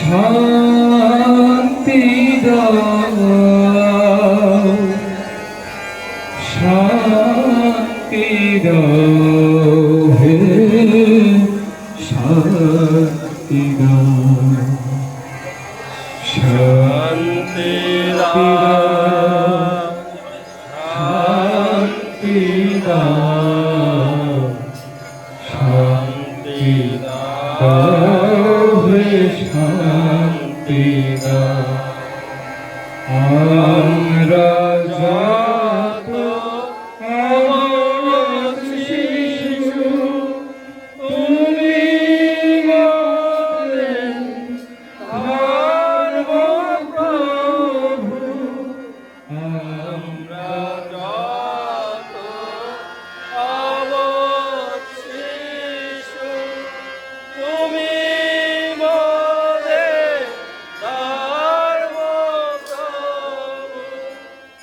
শান্তি দাও।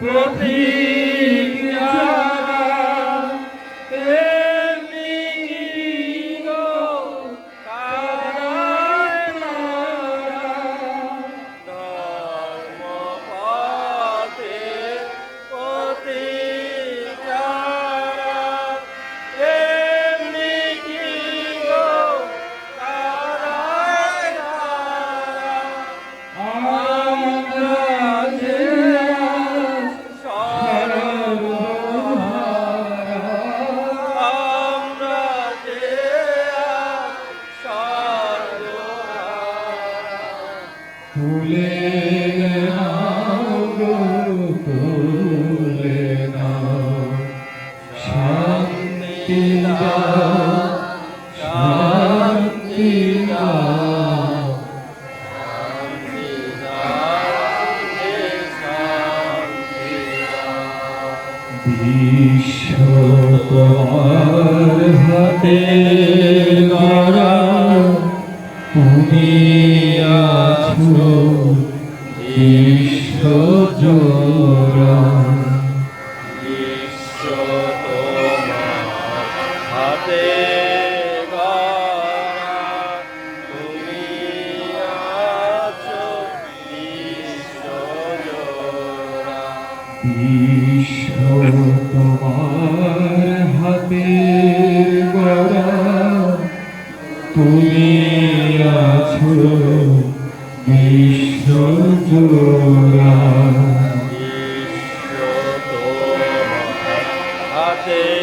Morri. ভুলে ভুলে শান্তি শান্তি বিশ্ব তোমার হাতে গড়া তুমি ঈশ্বরা ঈশ্বর তোমার হাতে Yeah.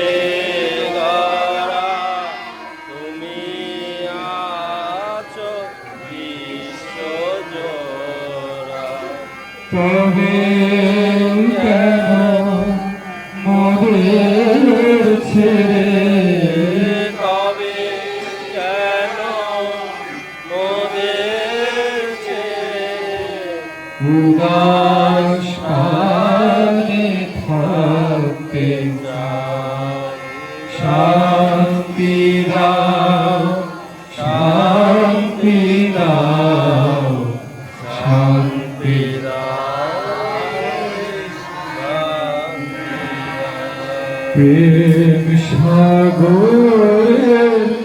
Krishna Govinda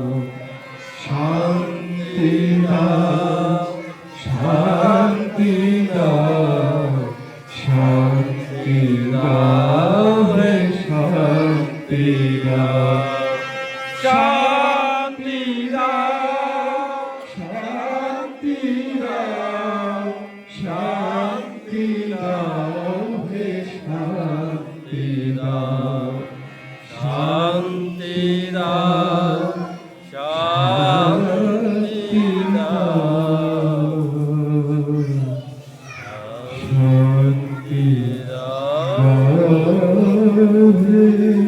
শান্তি শান্তি শান্তি হে শান্তি শান্তি শান্তি শান্তি Oh,